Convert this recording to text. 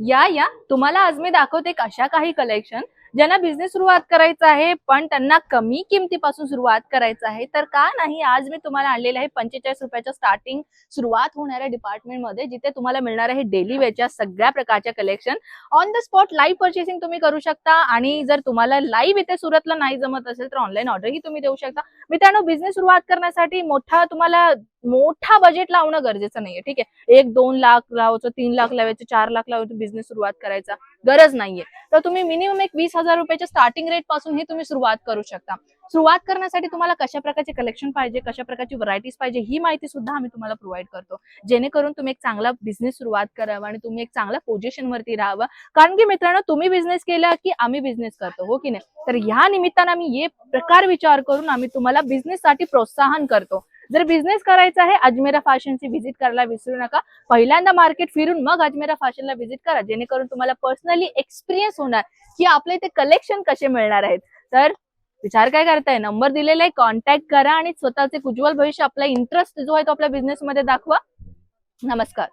या या. तुम्हाला आज मी दाखवते कशा अशा काही कलेक्शन ज्यांना बिझनेस सुरुवात करायचा आहे पण त्यांना कमी किमतीपासून सुरुवात करायचं आहे तर का नाही? आज मी तुम्हाला आणलेलं आहे पंचेचाळीस रुपयाच्या स्टार्टिंग सुरुवात होणाऱ्या डिपार्टमेंटमध्ये जिथे तुम्हाला मिळणार आहे डेली वेअरच्या सगळ्या प्रकारच्या collection on the spot live purchasing तुम्ही करू शकता आणि जर तुम्हाला लाईव्ह इथे सुरतला नाही जमत असेल तर ऑनलाईन ऑर्डरही तुम्ही देऊ शकता. मित्रांनो बिझनेस सुरुवात करण्यासाठी मोठा तुम्हाला मोठा बजेट लावणं गरजेचं नाहीये ठीक आहे? एक दोन लाख लावायचं तीन लाख लावायचं चार लाख लावायचं बिझनेस सुरुवात करायचा गरज नाहीये. तर तुम्ही मिनिमम एक वीस हजार रुपयाच्या स्टार्टिंग रेटपासून हे तुम्ही सुरुवात करू शकता. सुरुवात करण्यासाठी तुम्हाला कशा प्रकारचे कलेक्शन पाहिजे कशा प्रकारची व्हरायटीज पाहिजे ही माहिती सुद्धा आम्ही तुम्हाला प्रोव्हाइड करतो. जेणेकरून तुम्ही एक चांगला बिझनेस सुरुवात करावा आणि तुम्ही एक चांगल्या पोझिशन वरती राहावं. कारण की मित्रांनो तुम्ही बिझनेस केला की आम्ही बिझनेस करतो हो की नाही? तर ह्या निमित्तानं आम्ही हे प्रकार विचार करून आम्ही तुम्हाला बिझनेससाठी प्रोत्साहन करतो. जर बिझनेस करायचा आहे अजमेरा फॅशनची व्हिजिट करायला विसरू नका. पहिल्यांदा मार्केट फिरून मग अजमेरा फॅशनला व्हिजिट करा जेणेकरून तुम्हाला पर्सनली एक्सपिरियन्स होणार की आपल्या इथे कलेक्शन कसे मिळणार आहेत. तर विचार काय करताय? नंबर दिलेला आहे कॉन्टॅक्ट करा आणि स्वतःचे उज्ज्वल भविष्य आपला इंटरेस्ट जो आहे तो आपल्या बिझनेस मध्ये दाखवा. नमस्कार.